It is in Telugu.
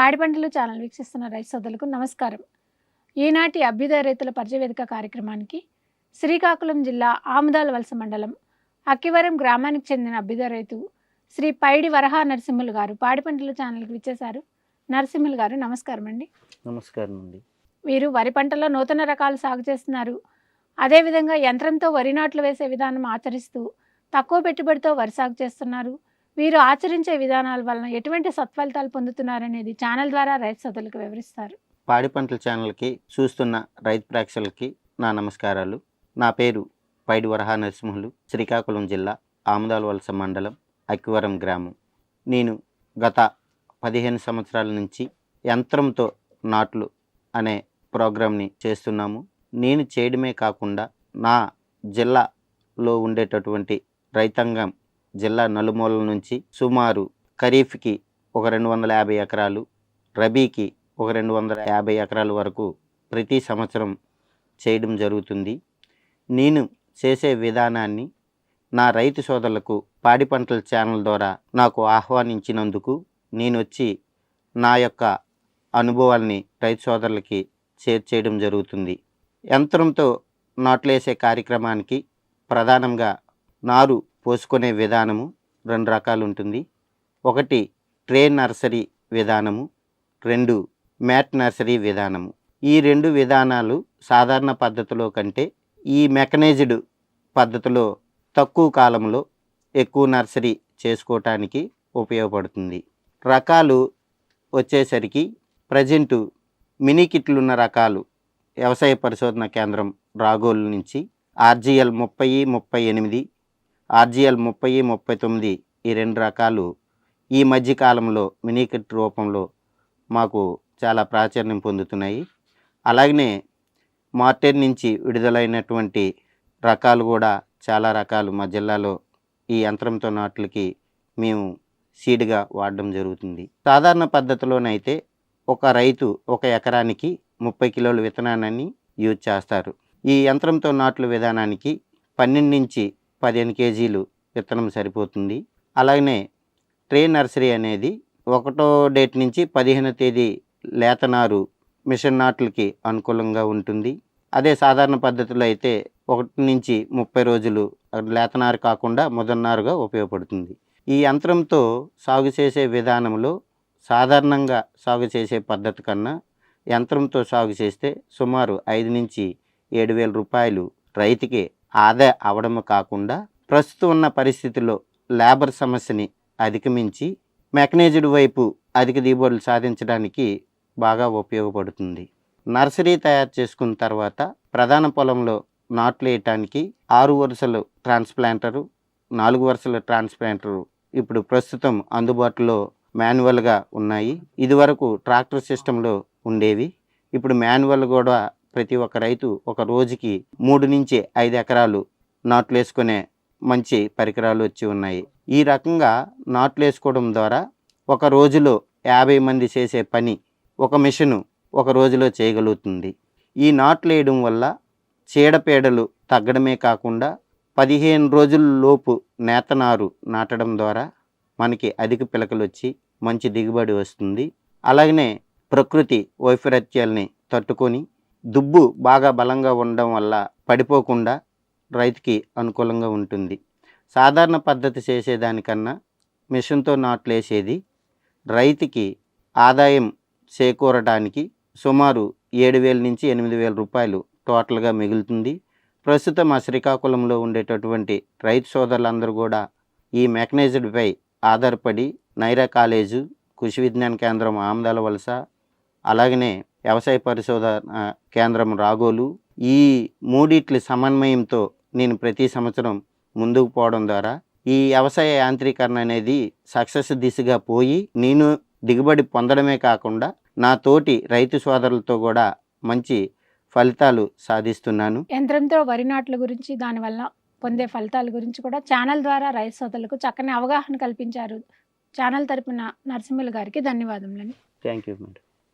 పాడి పంటలు ఛానల్ వీక్షిస్తున్న రైతు సోదరులకు నమస్కారం. ఈనాటి అభ్యుదయ రైతుల పరిచయవేదిక కార్యక్రమానికి శ్రీకాకుళం జిల్లా ఆముదాల వలస మండలం అక్కివరం గ్రామానికి చెందిన అభ్యుదయ రైతు శ్రీ పైడి వరహా నరసింహులు గారు పాడి పంటల ఛానల్కి విచ్చేశారు. నరసింహులు గారు నమస్కారం అండి. నమస్కారం అండి. వీరు వరి పంటలో నూతన రకాలు సాగు చేస్తున్నారు. అదేవిధంగా యంత్రంతో వరి నాట్లు వేసే విధానం ఆచరిస్తూ తక్కువ పెట్టుబడితో వరి సాగు చేస్తున్నారు. వీరు ఆచరించే విధానాల వలన ఎటువంటి సత్ఫలితాలు పొందుతున్నారనేది ఛానల్ ద్వారా రైతు సోదరులకు వివరిస్తారు. పాడి పంటల ఛానల్కి చూస్తున్న రైతు ప్రేక్షకులకి నా నమస్కారాలు. నా పేరు పైడి వరహా నరసింహులు శ్రీకాకుళం జిల్లా ఆముదాల వలస మండలం అక్కివరం గ్రామం. నేను గత పదిహేను సంవత్సరాల నుంచి యంత్రంతో నాట్లు అనే ప్రోగ్రామ్ని చేస్తున్నాము. నేను చేయడమే కాకుండా నా జిల్లాలో ఉండేటటువంటి రైతాంగం జిల్లా నలుమూలల నుంచి సుమారు ఖరీఫ్కి ఒక రెండు వందల యాభై ఎకరాలు రబీకి ఒక రెండు వందల యాభై ఎకరాల వరకు ప్రతి సంవత్సరం చేయడం జరుగుతుంది. నేను చేసే విధానాన్ని నా రైతు సోదరులకు పాడి పంటల ఛానల్ ద్వారా నాకు ఆహ్వానించినందుకు నేను వచ్చి నా యొక్క అనుభవాల్ని రైతు సోదరులకి షేర్ చేయడం జరుగుతుంది. యంత్రంతో నాట్లేసే కార్యక్రమానికి ప్రధానంగా నారు పోసుకునే విధానము రెండు రకాలు ఉంటుంది. ఒకటి ట్రే నర్సరీ విధానము రెండు మ్యాట్ నర్సరీ విధానము. ఈ రెండు విధానాలు సాధారణ పద్ధతిలో కంటే ఈ మెకనైజ్డ్ పద్ధతిలో తక్కువ కాలంలో ఎక్కువ నర్సరీ చేసుకోవటానికి ఉపయోగపడుతుంది. రకాలు వచ్చేసరికి ప్రజెంటు మినీ కిట్లు ఉన్న రకాలు వ్యవసాయ పరిశోధన కేంద్రం రాగోలు నుంచి ఆర్జిఎల్ ముప్పై ముప్పై ఎనిమిది ఆర్జిఎల్ ముప్పై ముప్పై తొమ్మిది ఈ రెండు రకాలు ఈ మధ్య కాలంలో మినీ కిట్ రూపంలో మాకు చాలా ప్రాచుర్యం పొందుతున్నాయి. అలాగనే మార్టెన్ నుంచి విడుదలైనటువంటి రకాలు కూడా చాలా రకాలు మా జిల్లాలో ఈ యంత్రంతో నాట్లకి మేము సీడ్గా వాడడం జరుగుతుంది. సాధారణ పద్ధతిలోనైతే ఒక రైతు ఒక ఎకరానికి ముప్పై కిలోల విత్తనాన్ని యూజ్ చేస్తారు. ఈ యంత్రంతో నాట్లు విధానానికి పన్నెండు నుంచి పదిహేను కేజీలు విత్తనం సరిపోతుంది. అలాగనే ట్రే నర్సరీ అనేది ఒకటో డేట్ నుంచి పదిహేనో తేదీ లేతనారు మిషన్ నాట్లకి అనుకూలంగా ఉంటుంది. అదే సాధారణ పద్ధతిలో అయితే ఒకటి నుంచి ముప్పై రోజులు లేతనారు కాకుండా ముదన్నారుగా ఉపయోగపడుతుంది. ఈ యంత్రంతో సాగు చేసే విధానంలో సాధారణంగా సాగు చేసే పద్ధతి కన్నా యంత్రంతో సాగు చేస్తే సుమారు ఐదు నుంచి ఏడు వేల రూపాయలు రైతుకి ఆదా అవడం కాకుండా ప్రస్తుతం ఉన్న పరిస్థితుల్లో లేబర్ సమస్యని అధిగమించి మెకనైజ్డ్ వైపు అధిక దిగుబడులు సాధించడానికి బాగా ఉపయోగపడుతుంది. నర్సరీ తయారు చేసుకున్న తర్వాత ప్రధాన పొలంలో నాట్లు వేయటానికి ఆరు వరుసలు ట్రాన్స్ప్లాంటరు నాలుగు వరుసల ట్రాన్స్ప్లాంటరు ఇప్పుడు ప్రస్తుతం అందుబాటులో మాన్యువల్గా ఉన్నాయి. ఇదివరకు ట్రాక్టర్ సిస్టంలో ఉండేవి. ఇప్పుడు మాన్యువల్ కూడా ప్రతి ఒక్క రైతు ఒక రోజుకి మూడు నుంచి ఐదు ఎకరాలు నాట్లు వేసుకునే మంచి పరికరాలు వచ్చి ఉన్నాయి. ఈ రకంగా నాట్లు వేసుకోవడం ద్వారా ఒక రోజులో యాభై మంది చేసే పని ఒక మిషను ఒక రోజులో చేయగలుగుతుంది. ఈ నాట్లు వేయడం వల్ల చీడపీడలు తగ్గడమే కాకుండా పదిహేను రోజుల లోపు నేతనారు నాటడం ద్వారా మనకి అధిక పిలకలు వచ్చి మంచి దిగుబడి వస్తుంది. అలాగనే ప్రకృతి వైపరీత్యాల్ని తట్టుకొని దుబ్బు బాగా బలంగా ఉండడం వల్ల పడిపోకుండా రైతుకి అనుకూలంగా ఉంటుంది. సాధారణ పద్ధతి చేసేదానికన్నా మిషన్తో నాట్లేసేది రైతుకి ఆదాయం చేకూరడానికి సుమారు ఏడు వేల నుంచి ఎనిమిది వేల రూపాయలు టోటల్గా మిగులుతుంది. ప్రస్తుతం ఆ శ్రీకాకుళంలో ఉండేటటువంటి రైతు సోదరులందరూ కూడా ఈ మెకనైజ్డ్పై ఆధారపడి నైరా కాలేజు కృషి విజ్ఞాన కేంద్రం ఆమదాల వలస అలాగనే వ్యవసాయ పరిశోధన కేంద్రం రాగోలు. ఈ మూడిట్ల సమన్వయంతో నేను ప్రతి సంవత్సరం ముందుకు పోవడం ద్వారా ఈ వ్యవసాయ యాంత్రీకరణ అనేది సక్సెస్ దిశగా పోయి నేను దిగుబడి పొందడమే కాకుండా నా తోటి రైతు సోదరులతో కూడా మంచి ఫలితాలు సాధిస్తున్నాను. యంత్రంతో వరి నాట్ల గురించి దానివల్ల పొందే ఫలితాల గురించి కూడా ఛానల్ ద్వారా రైతు సోదరులకు చక్కని అవగాహన కల్పించారు. ఛానల్ తరపున నరసింహులు గారికి ధన్యవాదములండి థ్యాంక్ యూ మేడం.